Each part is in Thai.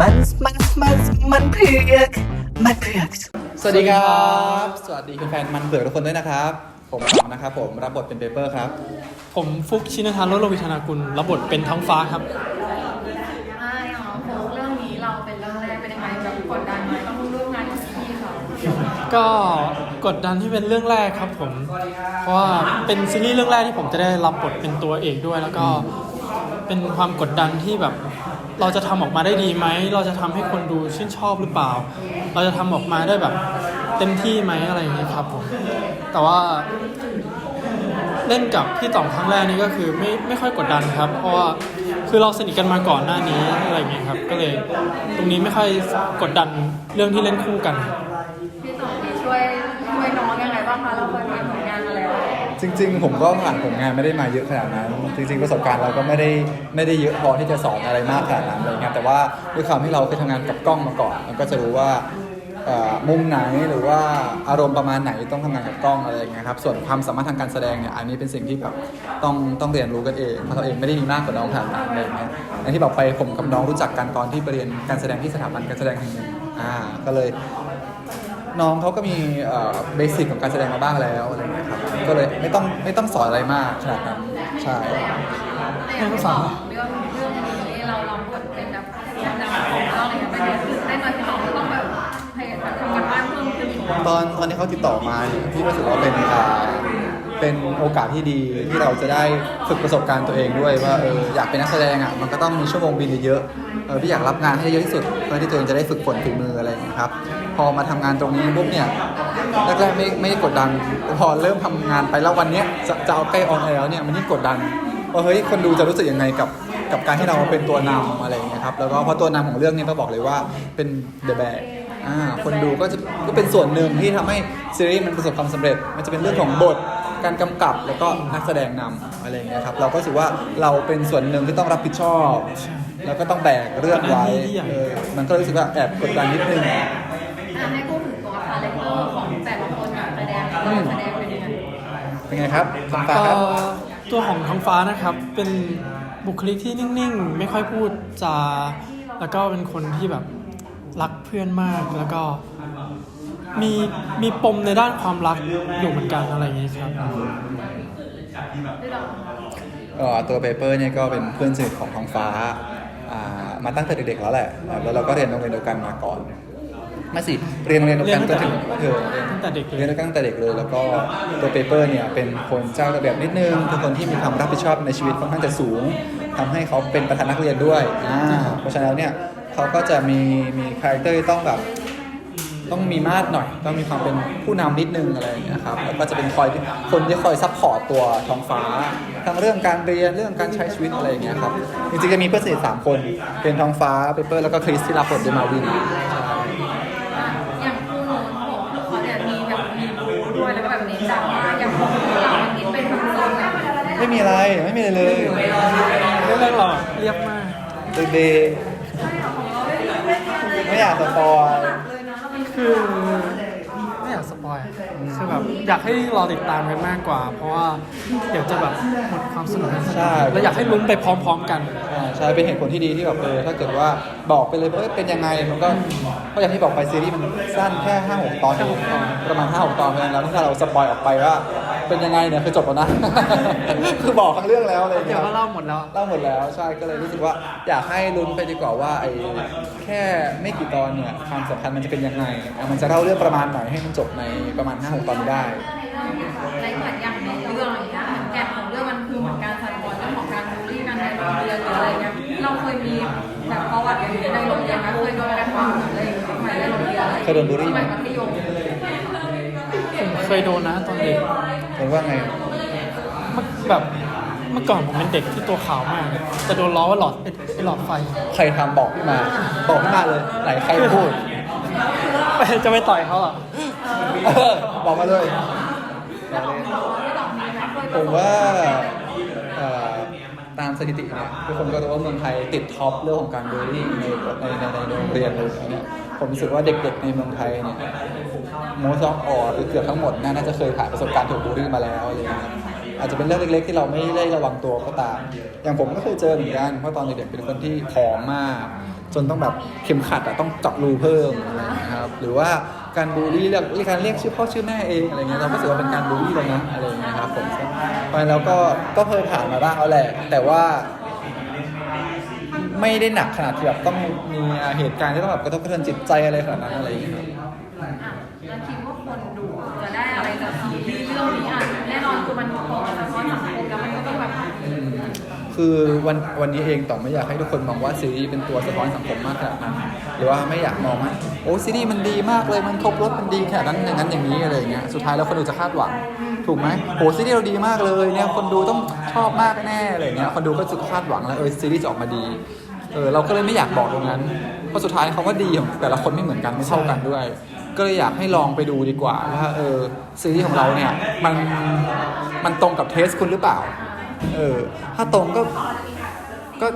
มันมันมันมันเผือกมันเผือกสวัสดีครับ สวัสดีแฟนๆมันเผือกทุกคนด้วยนะครับ ผมตองนะครับผมรับบทเป็นเปเปอร์ครับ ผมฟุกชินทานโลโลวิชนากุลรับบทเป็นท้องฟ้าครับอ่าอย่างน้องโฟกเรื่องนี้เราเป็นเรื่องแรกเป็นยังไงแบบกดดันไหมต้องร่วมงานกับพี่เขาก็กดดันที่เป็นเรื่องแรกครับผม เพราะว่าเป็นซีรีส์เรื่องแรกที่ผมจะได้รับบทเป็นตัวเอกด้วย แล้วก็เป็นความกดดันที่แบบ เราจะทำออกมาได้ดีไหม เราจะทำให้คนดูชื่นชอบหรือเปล่า เราจะทำออกมาได้แบบ เต็มที่ไหมอะไรอย่างนี้ครับผม แต่ว่า เล่นกับพี่ต่องครั้งแรกนี่ก็คือไม่ไม่ค่อยกดดันครับ เพราะว่าคือเราสนิทกันมาก่อนหน้านี้อะไรอย่างเงี้ยครับ ก็เลยตรงนี้ไม่ค่อยกดดันเรื่องที่เล่นคู่กัน จริง ๆ ผมก็ผ่านผลงานไม่ได้มาเยอะขนาดนั้น จริง ๆ ประสบการณ์เราก็ไม่ได้ไม่ได้เยอะพอที่จะสอนอะไรมากขนาดนั้นอะไรเงี้ยแต่ว่าด้วยความที่เราเคยทำงานกับกล้องมาก่อน มันก็จะรู้ว่าเอ่อมุมไหนหรือว่าอารมณ์ประมาณไหนต้องทำงานกับกล้องอะไรอย่างเงี้ยครับส่วนความสามารถทางการแสดงเนี่ยอันนี้เป็นสิ่งที่แบบต้องต้องเรียนรู้กันเองเพราะเราเองไม่ได้มีมากกว่าน้องขนาดนั้นอะไรอย่างเงี้ยอย่างที่บอกไปผมกับน้องรู้จักกันตอนที่ไปเรียนการแสดงที่สถาบันการแสดงแห่งหนึ่งอ่าก็เลย น้องเขาก็มีเบสิกของการแสดงมาบ้างแล้วอะไรเงี้ยครับก็เลยไม่ต้องไม่ต้องสอนอะไรมากขนาดนั้นใช่แต่อย่างที่บอกเรื่องเรื่องนี้เราลองบทเป็นแบบดำๆของเราอะไรอย่างเงี้ยเป็นยังไงได้มาที่น้องต้องแบบพยายามทำกันบ้านเพิ่มขึ้นตอนตอนที่เขาติดต่อมาเนี่ยพี่รู้สึกว่าเป็นอ่า เป็นโอกาสที่ดีที่เราจะได้ฝึกประสบการณ์ตัวเองด้วยว่าเอออยากเป็นนักแสดงอะมันก็ต้องมีชั่วโมงบินเยอะๆเออพี่อยากรับงานให้เยอะที่สุดเพื่อที่ตัวเองจะได้ฝึกฝนฝีมืออะไรอย่างเงี้ยครับพอมาทำงานตรงนี้ปุ๊บเนี่ยแรกๆไม่ไม่กดดัน พอเริ่มทำงานไปแล้ววันเนี้ยจะจะเอาใกล้ออนแอร์แล้วเนี่ยมันยิ่งกดดันว่าเฮ้ยคนดูจะรู้สึกยังไงกับกับการที่เราเป็นตัวนำอะไรอย่างเงี้ยครับแล้วก็เพราะตัวนำของเรื่องเนี้ต้องบอกเลยว่าเป็นเดอะแบกอ่าคนดูก็จะก็เป็นส่วนหนึ่งที่ทำให้ซีรีส์มันประสบความสำเร็จ มันจะเป็นเรื่องของบท การกำกับแล้วก็นักแสดงนำอะไรอย่างเงี้ยครับเราก็รู้สึกว่าเราเป็นส่วนหนึ่งที่ต้องรับผิดชอบ แล้วก็ต้องแบกเรื่องไว้เป็นหน้าที่ที่ใหญ่เออมันก็รู้สึกว่าแอบกดดันนิดนึง อะให้พูดถึงตัวคาแรคเตอร์ของแต่ละคนอย่างแสดงการแสดงเป็นยังไงเป็นไงครับคำตาครับ เอ่อตัวของท้องฟ้านะครับเป็นบุคลิกที่นิ่งๆ ไม่ค่อยพูดจาแล้วก็เป็นคนที่แบบรักเพื่อนมากแล้วก็ มีมีปมในด้านความรักอยู่เหมือนกันอะไรอย่างนี้ครับที่เราเอ่อตัวเปเปอร์เนี่ยก็เป็นเพื่อนสนิทของท้องฟ้าอ่ามาตั้งแต่เด็กๆแล้วแหละ แล้วเราก็เรียนโรงเรียนเดียวกันมาก่อนไม่สิเรียนโรงเรียนเดียวกันจนถึงเออตั้งแต่เด็กเลย เรียนด้วยกันตั้งแต่เด็กเลย แล้วก็ตัวเปเปอร์เนี่ยเป็นคนเจ้าระเบียบนิดนึงเป็นคนที่มีความรับผิดชอบในชีวิตค่อนข้างจะสูงทำให้เขาเป็นประธานนักเรียนด้วยอ่าเพราะฉะนั้นเนี่ยเขาก็จะมีมีคาแรคเตอร์ที่ต้องแบบ ต้องมีมาดหน่อย ต้องมีความเป็นผู้นำนิดนึงอะไรอย่างเงี้ยครับแล้วก็จะเป็นคอยคนที่คอยซัพพอร์ตตัวท้องฟ้าทั้งเรื่องการเรียนเรื่องการใช้ชีวิตอะไรอย่างเงี้ยครับจริงๆจะมีเพื่อนสนิทสามคนเป็นท้องฟ้าเปเปอร์แล้วก็คริสที่รับบทโดยมาวินอย่างคู่นู้นของคู่เขาเนี่ยมีแบบมีบูด้วยแล้วก็แบบนี้จังมาอย่างของเรามันนิดเป็นแบบโซนแบบไม่มีอะไรไม่มีอะไรเลยเรื่องเราเรียบมากเบย์ไม่อยากสปอย คือไม่อยากสปอยอะคือแบบอยากให้รอติดตามกันมากกว่า เพราะว่าเดี๋ยวจะแบบหมดความสนุกใช่ แล้วอยากให้ลุ้นไปพร้อมๆกัน อ่าใช่เป็นเหตุผลที่ดีที่แบบเออถ้าเกิดว่าบอกไปเลยว่าเอ้ยเป็นยังไงมันก็ก็อย่างที่บอกไปซีรีส์มันสั้นแค่ห้าหกตอนเองประมาณห้าหกตอนเพราะฉะนั้นแล้วถ้าเราสปอยออกไปว่า เป็นยังไงเนี่ยคือจบแล้วนะ คือบอกทั้งเรื่องแล้วอะไรอย่างเดี๋เงี้ยวยก็เล่าหมดแล้วเล่าหมดแล้วใช่ก็เลยรู้สึกว่าอยากให้ลุ้นไปดีกว่าว่าไอ้แค่ไม่กี่ตอนเนี่ยความสัมพันธ์มันจะเป็นยังไงอะมันจะเล่าเรื่องประมาณไหนให้มันจบในประมาณ5้าหกตอนนี้ได้ในเหมือนอย่างในเรื่องอย่างเงี้ยเหมือนแก่นของเรื่องมันคือเหมือนการสั่นคลอนเรื่องของการบูลลี่กันในโรงเรียนหรืออะไรเงี้ยเราเคยมีแบบประวัติอย่างนี้ในโรงเรียนไหมเคยโดนกระทำอะไรอย่างเงี้ยไหมในโรงเรียนอะไรเคยโดนบูลลี่สไหมมัยมัธยมผม เคยโดนนะตอนเด็กเห็นว่าไงเมื่อแบบเมื่อก่อนผมเป็นเด็กที่ตัวขาวมาก จะโดนล้อว่าหลอดไอ้ไอ้หลอดไฟ ใครทำบอกพี่มา บอกพี่มาเลย ไหนใครพูด จะไปต่อยเขาเหรอ เออบอกมาเลยแล้วของเราที่เรามีไหมเคยผมว่าเอ่อตามสถิติเนี่ยทุกคนก็รู้ว่าเมืองไทยติดท็อปเรื่องของการบูลลี่ในในในในโรงเรียนเลยเนี่ย ผมรู้สึกว่าเด็กๆในเมืองไทยเนี่ยโมซองออหรือเกือบทั้งหมดน่าจะเคยผ่านประสบการณ์ถูกบูลลี่มาแล้วอะไรอย่างเงี้ยอาจจะเป็นเรื่องเล็กๆ ที่เราไม่ได้ระวังตัวก็ตาม อย่างผมก็เคยเจอเหมือนกันเพราะตอนเด็กๆเป็นคนที่ผอมมาก จนต้องแบบเข็มขัดอะต้องเจาะรูเพิ่มอะไรอย่างเงี้ยครับหรือว่าการบูลลี่เรียกการเรียกชื่อพ่อชื่อแม่เองอะไรเงี้ยเราก็รู้สึกว่าเป็นการบูลลี่เรานะอะไรเงี้ยครับผมเพราะฉะนั้นแล้วก็ก็เคยผ่านมาบ้างแล้วแหละแต่ว่า ไม่ได้หนักขนาดที่แบบต้องมีเหตุการณ์ที่ต้องแบบกระทบกระเทือนจิตใจอะไรขนาดนั้นอะไรอย่างเงี้ยครับอะแล้วคิดว่าคนดูจะได้อะไรจากซีรีส์เรื่องนี้อะแน่นอนคือมันตรงกับสะท้อนสังคมแล้วมันก็ต้องแบบคือวันวันนี้เองต่อไม่อยากให้ทุกคนมองว่าซีรีส์เป็นตัวสะท้อนสังคมมากขนาดนั้นหรือว่าไม่อยากมองว่าโอ้ซีรีส์มันดีมากเลยมันครบรถมันดีขนาดนั้นอย่างนั้นอย่างนี้อะไรอย่างเงี้ยสุดท้ายแล้วคนดูจะคาดหวังถูกไหมโอ้ซีรีส์เราดีมากเลยเนี่ยคนดูต้องชอบมากแน่อะไรอย่างเงี้ยคนดูก็จะคาดหวังแล้วเออซีรีส์จะออกมาดี เออเราก็เลยไม่อยากบอกตรงนั้น เพราะสุดท้ายคำว่าดีของแต่ละคนไม่เหมือนกันไม่เท่ากันด้วย ก็เลยอยากให้ลองไปดูดีกว่าว่าเออซีรีส์ของเราเนี่ยมันมันตรงกับเทสคุณหรือเปล่า เออถ้าตรงก็ก็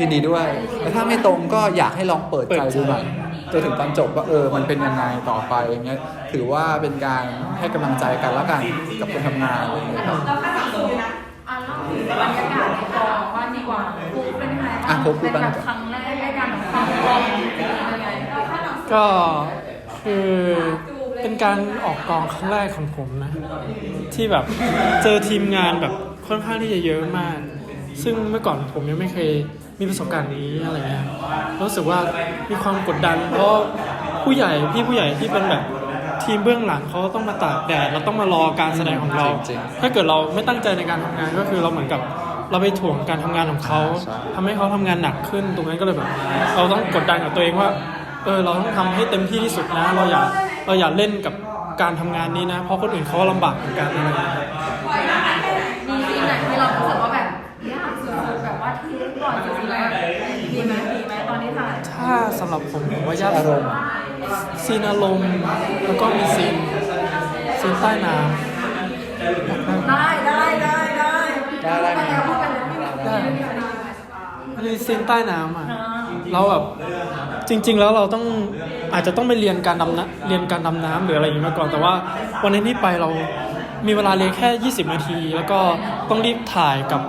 ยินดีด้วยแต่ถ้าไม่ตรงก็อยากให้ลองเปิดใจดูหน่อยจนถึงตอนจบว่าเออมันเป็นยังไงต่อไปอย่างเงี้ยถือว่าเป็นการให้กำลังใจกันแล้วกันกับคนทำงานอะไรอย่างเงี้ยครับเราก็จะดูนะอะเล่าถึงบรรยากาศในกองบ้านดีกว่า อะบ้างคุกคุเป็กนบ้างแบบครั้งแรกในการของความกองเป็นยังไงก็คือเป็นการออกกองครั้งแรกของผมนะ ที่แบบเจอทีมงานแบบค่อนข้างที่จะเยอะมาก ซึ่งเมื่อก่อนผมยังไม่เคยมีประสบการณ์นี้อะไรเงี้ยรู้สึกว่ามีความกดดัน เพราะผู้ใหญ่พี่ผู้ใหญ่ที่เป็นแบบทีมเบื้องหลังเขาต้องมาตากแดดเราต้องมารอการแสดงของเราจริงถ้าเกิดเราไม่ตั้งใจในการทำงานก็คือเราเหมือนกับ เราไปถ่วงการทำงานของเขาใช่ทำให้เขาทำงานหนักขึ้น ตรงนั้นก็เลยแบบ เราต้องกดดันกับตัวเองว่า เออเราต้องทำให้เต็มที่ที่สุดนะ เราอย่าเราอย่าเล่นกับการทำงานนี้นะ เพราะคนอื่นเขาลำบากเหมือนกันอะไรอย่างเงี้ยมีซีนไหนที่เรารู้สึกว่าแบบยากสุดๆแบบว่าที่ก่อนจะซีนแล้วดีไหมดีไหมตอนนี้ถ่ายถ้าสำหรับผมผมว่ายากอารมณ์ซีนอารมณ์แล้วก็มีซีนซีนใต้น้ได้ได้ได้ได้ได้ได้ไหมพูด ไปแล้วไม่มีำได้มันมีซีนใต้น้ำอะ เราแบบจริง ๆ แล้วเราต้องอาจจะต้องไปเรียนการดำน้ำเรียนการดำน้ำหรืออะไรอย่างนี้มาก่อน แต่ว่าวันนี้ที่ไปเรามีเวลาเรียนแค่ 20 นาที แล้วก็ต้องรีบถ่ายกับ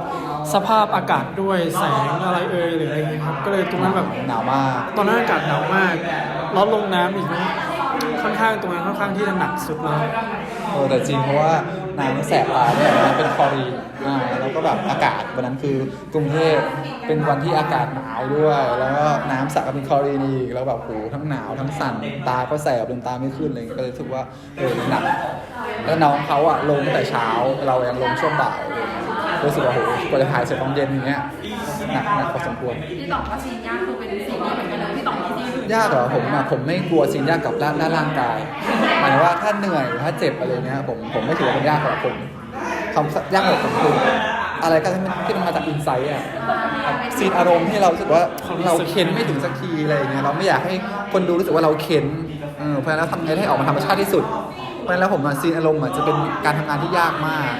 สภาพอากาศด้วยแสงอะไรเอ่ยหรืออะไรอย่างเงี้ยครับ ก็เลยตรงนั้นแบบหนาวมาก ตอนนั้นอากาศหนาวมากแล้วลงน้ำอีกนะ ค่อนข้างตรงนั้นค่อนข้างที่จะหนักสุดแล้วเออแต่จริงเพราะว่าน้ำแสบตาเนี่ยมันเป็นคลอรีนอ่าแล้วก็แบบอากาศวันนั้นคือกรุงเทพเป็นวันที่อากาศหนาวด้วย แล้วก็น้ำสระก็เป็นคลอรีนอีกแล้วแบบโหทั้งหนาวทั้งสั่นตาก็แสบลืมตาไม่ขึ้นเงี้ยก็เลยรู้สึกว่าเออหนักแล้วน้องเขาอะลงตั้งแต่เช้าเรายังลงช่วงบ่ายเลย รู้สึกว่าโหกว่าจะถ่ายเสร็จตอนเย็นอย่างเงี้ยหนักหนักพอสมควร พี่ต๋องว่าซีนยากคือเป็นซีนนี้เหมือนกันเลยพี่ต๋องมีซีนยากเหรอผมอะผมไม่กลัวสิ่งยากกับด้านด้านร่างกายหมายถึงว่าถ้าเหนื่อยหรือถ้าเจ็บอะไรเงี้ยผมผมไม่ถือว่าเป็นยากสำหรับผมคำยากสำหรับผมคืออะไรก็ที่มันที่มันมาจากอินไซต์อะซีนอารมณ์ที่เรารู้สึกว่าเราเค้นไม่ถึงสักทีอะไรอย่างเงี้ยเราไม่อยากให้คนดูรู้สึกว่าเราเค้นเออเพราะฉะนั้นแล้วทำไงให้ออกมาธรรมชาติที่สุดเพราะฉะนั้นแล้วผมอะซีนอารมณ์อะจะเป็นการทำงานที่ยากมาก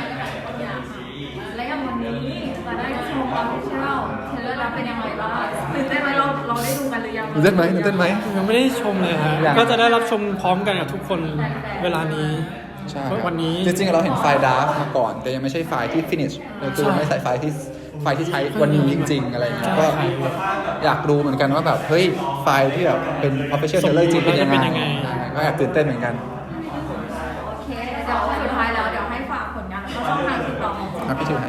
ตื่นเต้นไหมตื่นเต้นไหม ยังไม่ได้ชมเลยฮะ ยัง ก็จะได้รับชมพร้อมกันกับทุกคนเวลานี้ ใช่ครับวันนี้ จริงๆ เราเห็นไฟล์ดราฟมาก่อน แต่ยังไม่ใช่ไฟล์ที่ finish เราคือใช่ไม่ใส่ไฟล์ที่ไฟล์ที่ใช้วันนี้จริง ๆ อะไรอย่างเงี้ยใช่ก็ใช่อยากรู้เหมือนกันว่าแบบเฮ้ยไฟล์ที่แบบเป็น official สมบูร trailer ณ์จริงเป็นยังแล้วจะเป็นยังไงไงอ่าก็แอบตื่นเต้นเหมือนกัน โอเค เดี๋ยวสุดท้ายแล้ว เดี๋ยวให้ฝากผลงานแล้วก็ช่องทางติดต่อของ ครับพี่ถือให้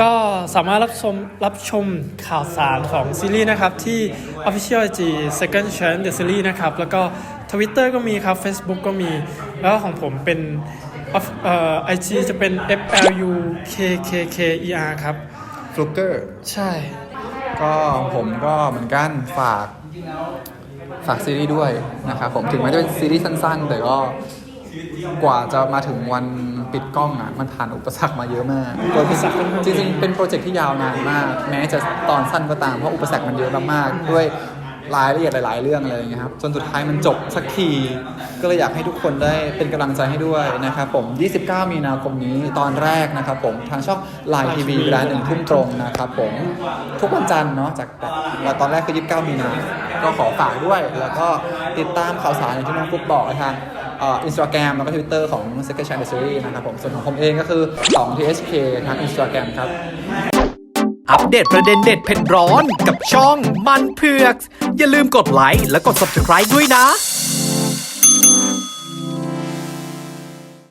ก็สามารถรับชมรับชมข่าวสารของซีรีส์นะครับ ที่ Official IG Second Chance The Series นะครับ แล้วก็ Twitter ก็มีครับ Facebook ก็มี แล้วของผมเป็น of- เอ่อ IG จะเป็น F L U K K K E R ครับ ฟลุกเกอร์ ใช่ ก็ผมก็เหมือนกันฝากฝากซีรีส์ด้วยนะครับผมถึงแม้จะเป็นซีรีส์สั้นๆ แต่ก็กว่าจะมาถึงวัน ปิดกล้องอะมันผ่านอุปสรรคมาเยอะมากจริงๆ เป็นโปรเจกต์ที่ยาวนานมาก แม้จะตอนสั้นก็ตามเพราะอุปสรรคมันเยอะมากๆด้วยรายละเอียดหลาย ๆ เรื่องอะไรอย่างเงี้ยครับ จนสุดท้ายมันจบสักที ก็เลยอยากให้ทุกคนได้เป็นกำลังใจให้ด้วยนะครับผม 29 มีนาคมนี้ตอนแรกนะครับผมทางช่อง Line TV เวลาหนึ่งทุ่มตรงนะครับผมทุกวันจันทร์เนาะจากแต่ตอนแรกคือ 29 มีนา ก็ขอฝากด้วย แล้วก็ติดตามข่าวสารอย่างที่น้องฟุกบอกทาง อินสตาแกรมแล้วก็ทวิตเตอร์ของ Second Channel Series นะครับผมส่วนของผมเองก็คือ2 TSK ทาอินสตาแกรมครับ อัปเดตประเด็นเด็ดเผ็ดร้อนกับช่องมันเผือก อย่าลืมกดไลค์แล้วกด subscribe ด้วยนะ